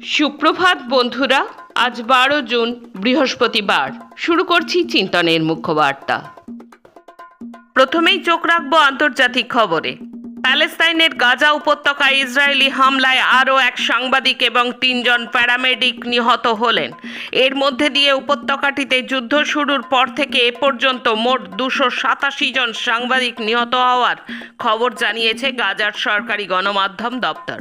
সুপ্রভাত বন্ধুরা, আজ বারো জুন, বৃহস্পতিবার। শুরু করছি চিন্তনের মুখ্য বার্তা প্রথমেই চোখ রাখব আন্তর্জাতিক খবরে। প্যালেস্তাইনের গাজা উপত্যকায় ইসরায়েলি হামলায় আরও এক সাংবাদিক এবং তিনজন প্যারামেডিক নিহত হলেন। এর মধ্যে দিয়ে উপত্যকাটিতে যুদ্ধ শুরুর পর থেকে এ পর্যন্ত মোট দুশো সাতাশি জন সাংবাদিক নিহত হওয়ার খবর জানিয়েছে গাজার সরকারি গণমাধ্যম দপ্তর।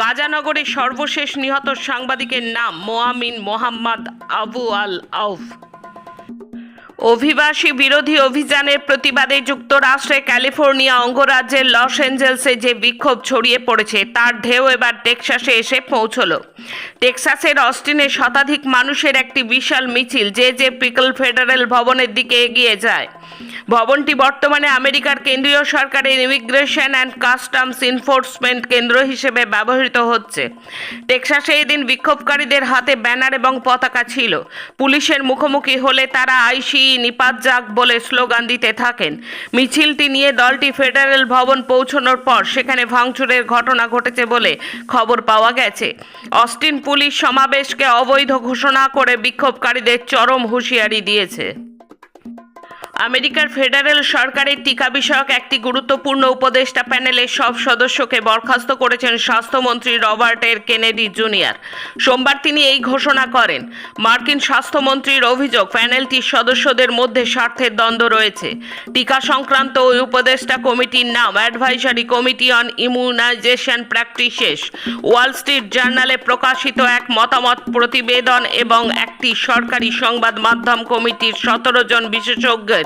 গাজানগরে সর্বশেষ নিহত সাংবাদিকের নাম মোয়ামিন মোহাম্মদ আবু আল আউফ অভিবাসী বিরোধী অভিযানের প্রতিবাদে যুক্তরাষ্ট্রে ক্যালিফোর্নিয়া অঙ্গরাজ্যের লস অ্যাঞ্জেলসে যে বিক্ষোভ ছড়িয়ে পড়েছে, তার ঢেউ এবার টেক্সাসে এসে পৌঁছল। টেক্সাসের অস্টিনে শতাধিক মানুষের একটি বিশাল মিছিল, যে যে পিকল ফেডারেল ভবনের দিকে এগিয়ে যায়। ভবনটি বর্তমানে আমেরিকার কেন্দ্রীয় সরকারের ইমিগ্রেশন অ্যান্ড কাস্টমস এনফোর্সমেন্ট কেন্দ্র হিসেবে ব্যবহৃত হচ্ছে। টেক্সাসে এদিন বিক্ষোভকারীদের হাতে ব্যানার এবং পতাকা ছিল। পুলিশের মুখোমুখি হলে তারা আইসি নিপাত যাক বলে স্লোগান দিতে থাকেন। মিছিলটি নিয়ে দলটি ফেডারেল ভবন পৌঁছানোর পর সেখানে ভাঙচুরের ঘটনা ঘটেছে বলে খবর পাওয়া গেছে। অস্টিন পুলিশ সমাবেশকে অবৈধ ঘোষণা করে বিক্ষোভকারীদের চরম হুঁশিয়ারি দিয়েছে। আমেরিকার ফেডারেল সরকারের টিকা বিষয়ক একটি গুরুত্বপূর্ণ উপদেষ্টা প্যানেলের সব সদস্যকে বরখাস্ত করেছেন স্বাস্থ্যমন্ত্রী রবার্টের কেনেডি জুনিয়র। সোমবার তিনি এই ঘোষণা করেন। মার্কিন স্বাস্থ্যমন্ত্রীর অভিযোগ প্যানেলটির সদস্যদের মধ্যে স্বার্থের দ্বন্দ্ব রয়েছে। টিকা সংক্রান্ত ওই উপদেষ্টা কমিটির নাম advisory committee on immunization practices, Wall Street জার্নালে প্রকাশিত এক মতামত প্রতিবেদন এবং একটি সরকারি সংবাদ মাধ্যম কমিটির সতেরো জন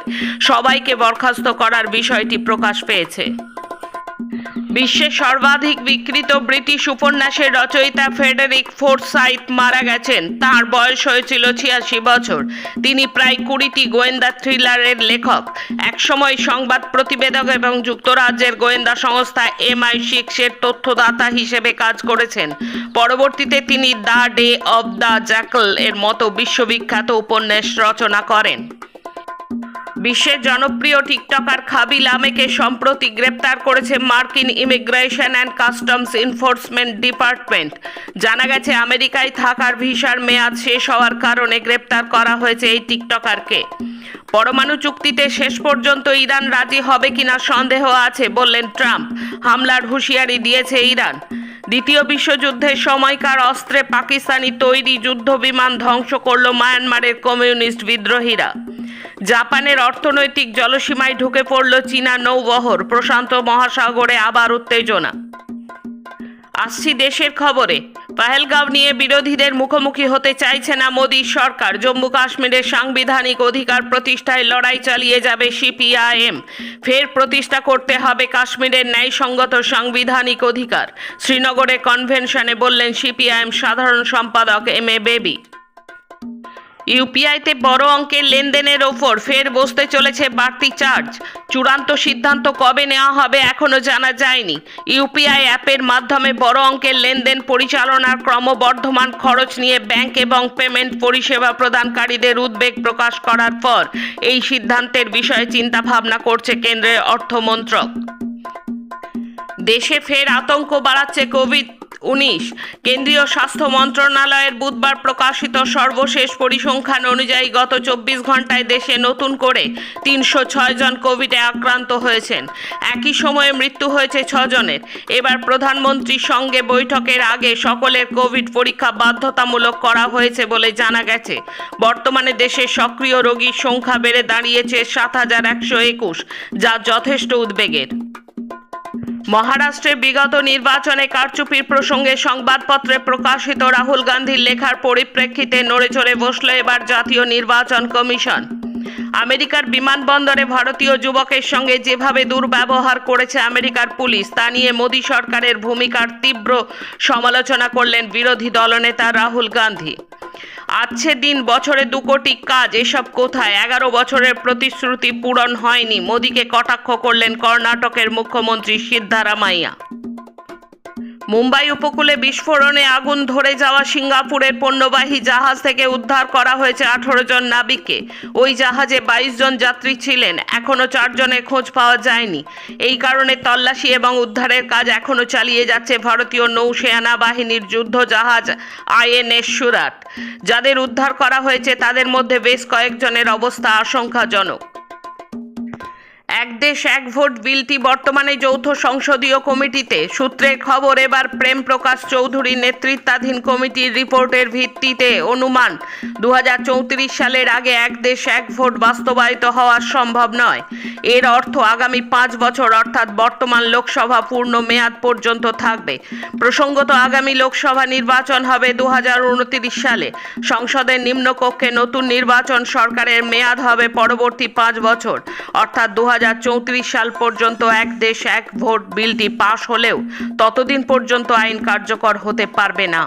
বিশেষজ্ঞের সবাইকে বরখাস্ত করার বিষয়টি প্রকাশ পেয়েছে। বিশ্বের সর্বাধিক বিকৃত ব্রিটিশ উপন্যাসের রচয়িতা ফেডেরিক ফোর্সাইথ মারা গেছেন। তার বয়স হয়েছিল ছিয়াশি বছর। তিনি প্রায় কুড়িটি গোয়েন্দা থ্রিলারের লেখক। একসময় সংবাদ প্রতিবেদক এবং যুক্তরাজ্যের গোয়েন্দা সংস্থা এমআই সিক্সের তথ্যদাতা হিসেবে কাজ করেছেন। পরবর্তীতে তিনি the day of the jackal এর মতো বিশ্ববিখ্যাত উপন্যাস রচনা করেন। বিশ্বের জনপ্রিয় টিকটকার খাবি লামেকে সম্প্রতি গ্রেপ্তার করেছে মার্কিন immigration and customs enforcement department জানা গেছে, আমেরিকায় থাকার ভিসার মেয়াদ শেষ হওয়ার কারণে গ্রেপ্তার করা হয়েছে এই টিকটকারকে। পরমাণু চুক্তিতে শেষ পর্যন্ত ইরান রাজি হবে কিনা সন্দেহ আছে, বললেন ট্রাম্প। হামলার হুঁশিয়ারি দিয়েছে ইরান। দ্বিতীয় বিশ্বযুদ্ধের সময়কার অস্ত্রে পাকিস্তানি তৈরি যুদ্ধ বিমান ধ্বংস করল মায়ানমারের কমিউনিস্ট বিদ্রোহীরা। জাপানের অর্থনৈতিক জলসীমায় ঢুকে পড়ল চীনা নৌবহর। প্রশান্ত মহাসাগরে আবার উত্তেজনা। আসছি দেশের খবরে। পাহেলগাঁও নিয়ে বিরোধীদের মুখোমুখি হতে চাইছে না মোদী সরকার। জম্মু কাশ্মীরের সাংবিধানিক অধিকার প্রতিষ্ঠায় লড়াই চালিয়ে যাবে সিপিআইএম। ফের প্রতিষ্ঠা করতে হবে কাশ্মীরের ন্যায়সঙ্গত সাংবিধানিক অধিকার। শ্রীনগরে কনভেনশনে বললেন সিপিআইএম সাধারণ সম্পাদক এম এ বেবি। ইউপিআইতে বড় অঙ্কের লেনদেনের ওপর ফের বসতে চলেছে বাড়তি চার্জ। চূড়ান্ত সিদ্ধান্ত কবে নেওয়া হবে এখনও জানা যায়নি। ইউপিআই অ্যাপের মাধ্যমে বড় অঙ্কের লেনদেন পরিচালনার ক্রমবর্ধমান খরচ নিয়ে ব্যাংক এবং পেমেন্ট পরিষেবা প্রদানকারীদের উদ্বেগ প্রকাশ করার পর এই সিদ্ধান্তের বিষয়ে চিন্তাভাবনা করছে কেন্দ্রের অর্থমন্ত্রক। দেশে ফের আতঙ্ক বাড়াচ্ছে কোভিড উনিশ। কেন্দ্রীয় স্বাস্থ্য মন্ত্রণালয়ের বুধবার প্রকাশিত সর্বশেষ পরিসংখ্যান অনুযায়ী গত চব্বিশ ঘন্টায় দেশে নতুন করে তিনশো ছয় জন কোভিডে আক্রান্ত হয়েছেন। একই সময়ে মৃত্যু হয়েছে ছজনের এবার প্রধানমন্ত্রীর সঙ্গে বৈঠকের আগে সকলের কোভিড পরীক্ষা বাধ্যতামূলক করা হয়েছে বলে জানা গেছে। বর্তমানে দেশে সক্রিয় রোগীর সংখ্যা বেড়ে দাঁড়িয়েছে সাত হাজার একশো একুশ, যা যথেষ্ট উদ্বেগের। মহারাষ্ট্রে বিগত নির্বাচনে কারচুপির প্রসঙ্গে সংবাদপত্রে প্রকাশিত রাহুল গান্ধীর লেখার পরিপ্রেক্ষিতে নড়ে চড়ে বসল এবার জাতীয় নির্বাচন কমিশন। আমেরিকার বিমানবন্দরে ভারতীয় যুবকের সঙ্গে যেভাবে দুর্ব্যবহার করেছে আমেরিকার পুলিশ, তা নিয়ে মোদী সরকারের ভূমিকার তীব্র সমালোচনা করলেন বিরোধী দলনেতা রাহুল গান্ধী। আছে দিন, বছরে দু কোটি কাজ। এসব কোথায়? এগারো বছরের প্রতিশ্রুতি পূরণ হয়নি। মোদীকে কটাক্ষ করলেন কর্ণাটকের মুখ্যমন্ত্রী সিদ্ধারামাইয়া। মুম্বাই উপকূলে বিস্ফোরণে আগুন ধরে যাওয়া সিঙ্গাপুরের পণ্যবাহী জাহাজ থেকে উদ্ধার করা হয়েছে আঠারো জন নাবিককে। ওই জাহাজে বাইশ জন যাত্রী ছিলেন এখনও চারজনের খোঁজ পাওয়া যায়নি। এই কারণে তল্লাশি এবং উদ্ধারের কাজ এখনও চালিয়ে যাচ্ছে ভারতীয় নৌসেনা বাহিনীর যুদ্ধ জাহাজ আইএনএস সুরাট। যাদের উদ্ধার করা হয়েছে, তাদের মধ্যে বেশ কয়েকজনের অবস্থা আশঙ্কাজনক। এক দেশ, এক ভোট বিলটি বর্তমানে যৌথ সংসদীয় কমিটিতে। সূত্রের খবর, এবার প্রেম প্রকাশ চৌধুরী নেতৃত্বাধীন কমিটির রিপোর্টের ভিত্তিতে অনুমান দু সালের আগে এক দেশ, এক ভোট বাস্তবায়িত হওয়া সম্ভব নয়। এর অর্থ আগামী পাঁচ বছর, অর্থাৎ বর্তমান লোকসভা পূর্ণ মেয়াদ পর্যন্ত থাকবে। প্রসঙ্গত, আগামী লোকসভা নির্বাচন হবে দু হাজার উনত্রিশ সালে। সংসদের নিম্নকক্ষে নতুন নির্বাচন সরকারের মেয়াদ হবে পরবর্তী পাঁচ বছর, অর্থাৎ দু হাজার সাল পর্যন্ত এক দেশ এক ভোট বিলটি পাশ হলেও ততদিন পর্যন্ত আইন কার্যকর হতে পারবে না।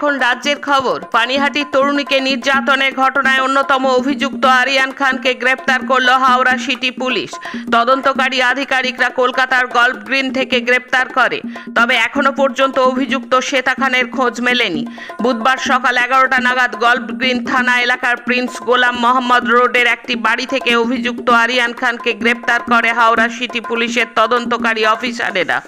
এখন রাজ্যের খবর। পানিহাটির তরুণীকে নির্যাতনের ঘটনায় অন্যতম অভিযুক্ত আরিয়ান খানকে গ্রেপ্তার করল হাওড়া সিটি পুলিশ। তদন্তকারী আধিকারিকরা কলকাতার গল্ফ গ্রিন থেকে গ্রেপ্তার করে। তবে এখনও পর্যন্ত অভিযুক্ত শ্বেতা খানের খোঁজ মেলেনি। বুধবার সকাল এগারোটা নাগাদ গল্ফ গ্রিন থানা এলাকার প্রিন্স গোলাম মোহাম্মদ রোডের একটি বাড়ি থেকে অভিযুক্ত আরিয়ান খানকে গ্রেপ্তার করে হাওড়া সিটি পুলিশের তদন্তকারী অফিসারেরা।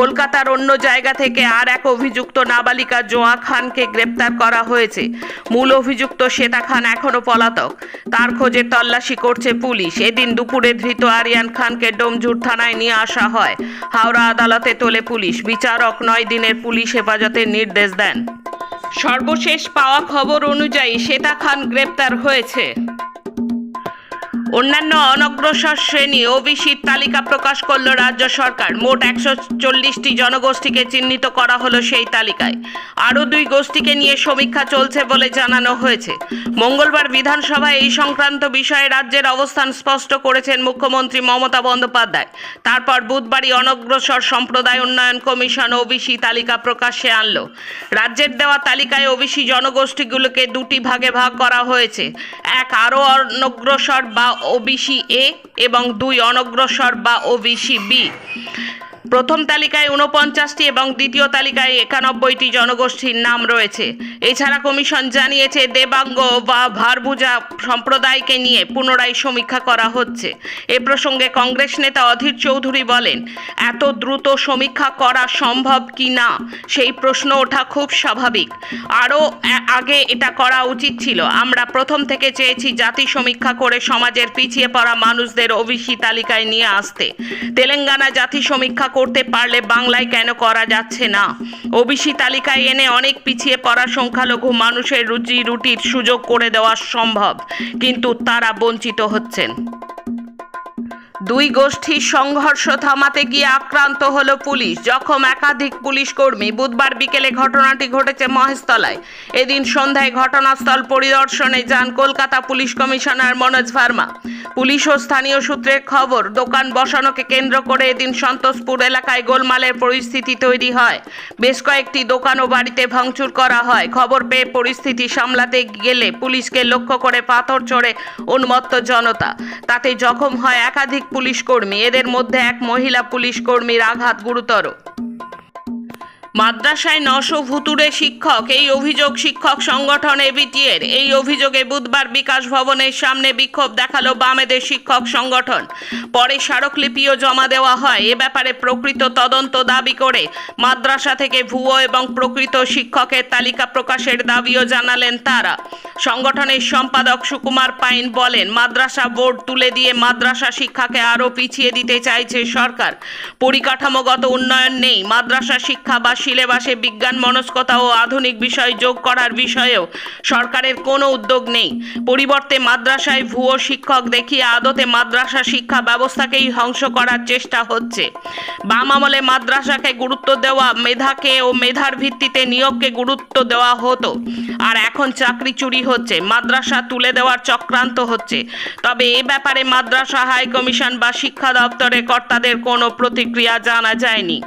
কলকাতার অন্য জায়গা থেকে আর এক অভিযুক্ত নাবালিকা জোয়া খানকে গ্রেপ্তার করা হয়েছে। মূল অভিযুক্ত শ্বেতা খান এখনও পলাতক। তার খোঁজে তল্লাশি করছে পুলিশ। এদিন দুপুরে ধৃত আরিয়ান খানকে ডোমজুর থানায় নিয়ে আসা হয়। হাওড়া আদালতে তোলে পুলিশ। বিচারক নয় দিনের পুলিশ হেফাজতের নির্দেশ দেন। সর্বশেষ পাওয়া খবর অনুযায়ী শ্বেতা খান গ্রেপ্তার হয়েছে। অন্যান্য অনগ্রসর শ্রেণি ওবিসির তালিকা প্রকাশ করল রাজ্য সরকার। মোট একশো চল্লিশটি জনগোষ্ঠীকে চিহ্নিত করা হলো সেই তালিকায়। আরও দুই গোষ্ঠীকে নিয়ে সমীক্ষা চলছে বলে জানানো হয়েছে। মঙ্গলবার বিধানসভায় এই সংক্রান্ত বিষয়ে রাজ্যের অবস্থান স্পষ্ট করেছেন মুখ্যমন্ত্রী মমতা বন্দ্যোপাধ্যায়। তারপর বুধবারই অনগ্রসর সম্প্রদায় উন্নয়ন কমিশন ওবিসি তালিকা প্রকাশ্যে আনলো। রাজ্যের দেওয়া তালিকায় ওবিসি জনগোষ্ঠীগুলোকে দুটি ভাগে ভাগ করা হয়েছে। এক আরও অনগ্রসর বা ওবিসি এ এবং দুই অনগ্রসর বা ওবিসি বি প্রথম তালিকায় উনপঞ্চাশটি এবং দ্বিতীয় তালিকায় একানব্বইটি জনগোষ্ঠীর নাম রয়েছে। এছাড়া কমিশন জানিয়েছে, দেবাঙ্গ বা ভারভুজা সম্প্রদায়কে নিয়ে পুনরায় সমীক্ষা করা হচ্ছে। এ প্রসঙ্গে কংগ্রেস নেতা অধীর চৌধুরী বলেন, এত দ্রুত সমীক্ষা করা সম্ভব কি না? সেই প্রশ্ন ওঠা খুব স্বাভাবিক। আরও আগে এটা করা উচিত ছিল। আমরা প্রথম থেকে চেয়েছি জাতি সমীক্ষা করে সমাজের পিছিয়ে পড়া মানুষদের ওবিসি তালিকায় নিয়ে আসতে। তেলেঙ্গানা জাতি সমীক্ষা করতে পারলে বাংলায় কেন করা যাচ্ছে না? ওবিসি তালিকায় এনে অনেক পিছিয়ে পড়া সংখ্যালঘু মানুষের রুজি রুটির সুযোগ করে দেওয়া সম্ভব, কিন্তু তারা বঞ্চিত হচ্ছেন। দুই গোষ্ঠীর সংঘর্ষ থামাতে গিয়ে আক্রান্ত হলো পুলিশ। জখম একাধিক পুলিশ কর্মী। বুধবার বিকেলে ঘটনাটি ঘটেছে মহেশতলায়। এদিন সন্ধ্যায় ঘটনাস্থল পরিদর্শনে যান Kolkata police commissioner Manoj Verma. Police ও স্থানীয় সূত্রের খবর, দোকান বসানোকে কেন্দ্র করে এদিন সন্তোষপুর এলাকায় গোলমালের পরিস্থিতি তৈরি হয়। বেশ কয়েকটি দোকান ও বাড়িতে ভাঙচুর করা হয়। খবর পেয়ে পরিস্থিতি সামলাতে গেলে পুলিশকে লক্ষ্য করে পাথর চড়ে উন্মত্ত জনতা। তাতে জখম হয় একাধিক পুলিশ কর্মী এদের মধ্যে এক মহিলা পুলিশ কর্মীর আঘাত গুরুতর। মাদ্রাসায় নশো ভুতুরে শিক্ষক, এই অভিযোগ শিক্ষক সংগঠন এবিটিএর। এই অভিযোগে বুধবার বিকাশ ভবনের সামনে বিক্ষোভ দেখাল বামেদের শিক্ষক সংগঠন। পরে স্মারকলিপিও জমা দেওয়া হয়। এ ব্যাপারে প্রকৃত তদন্ত দাবি করে মাদ্রাসা থেকে ভুয়ো এবং প্রকৃত শিক্ষকের তালিকা প্রকাশের দাবিও জানালেন তারা। সংগঠনের সম্পাদক সুকুমার পাইন বলেন, মাদ্রাসা বোর্ড তুলে দিয়ে মাদ্রাসা শিক্ষাকে আরও পিছিয়ে দিতে চাইছে সরকার। পরিকাঠামোগত উন্নয়ন নেই, মাদ্রাসা শিক্ষা বা সিলেবাসে বিজ্ঞান, মনস্কতা ও আধুনিক বিষয় যোগ করার বিষয়েও সরকারের কোনো উদ্যোগ নেই। পরিবর্তে মাদ্রাসায় ভুয়ো শিক্ষক দেখিয়ে আদতে মাদ্রাসা শিক্ষা ব্যবস্থাকেই ধ্বংস করার চেষ্টা হচ্ছে। বাম আমলে মাদ্রাসাকে গুরুত্ব দেওয়া মেধাকে ও মেধার ভিত্তিতে নিয়োগকে গুরুত্ব দেওয়া হতো। আর এখন চাকরি চুরি হচ্ছে, মাদ্রাসা তুলে দেওয়ার চক্রান্ত হচ্ছে। তবে এ ব্যাপারে মাদ্রাসা হাই কমিশন বা শিক্ষা দপ্তরের কর্তাদের কোনো প্রতিক্রিয়া জানা যায়নি।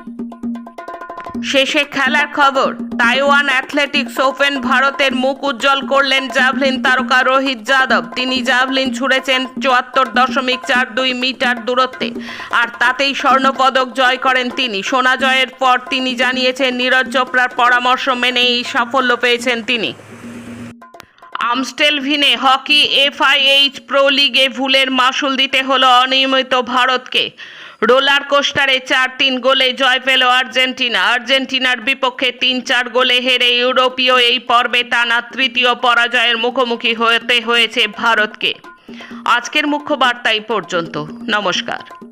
শেষে খেলার খবর, তাইওয়ান অ্যাথলেটিক্স ওপেন ভারতের মুখ উজ্জ্বল করলেন জাভলিন তারকা রোহিত যাদব। তিনি জাভলিন ছুঁড়েছেন চুয়াত্তর দশমিক চার দুই মিটার দূরত্বে। আর তাতেই স্বর্ণপদক জয় করেন তিনি। সোনা জয়ের পর তিনি জানিয়েছেন, নীরজ চোপড়ার পরামর্শ মেনে এই সাফল্য পেয়েছেন তিনি। আমস্টেলভিনে হকি এফআইএইচ প্রো লিগে ভুলের মাসুল দিতে হলো অনিয়মিত ভারতকে। রোলার কোস্টারে চার তিন গোলে জয় পেল আর্জেন্টিনা। আর্জেন্টিনার বিপক্ষে তিন চার গোলে হেরে ইউরোপীয় এই পর্বে টানা তৃতীয় পরাজয়ের মুখোমুখি হতে হয়েছে ভারতকে। আজকের মুখ্য বার্তা এই পর্যন্ত। নমস্কার।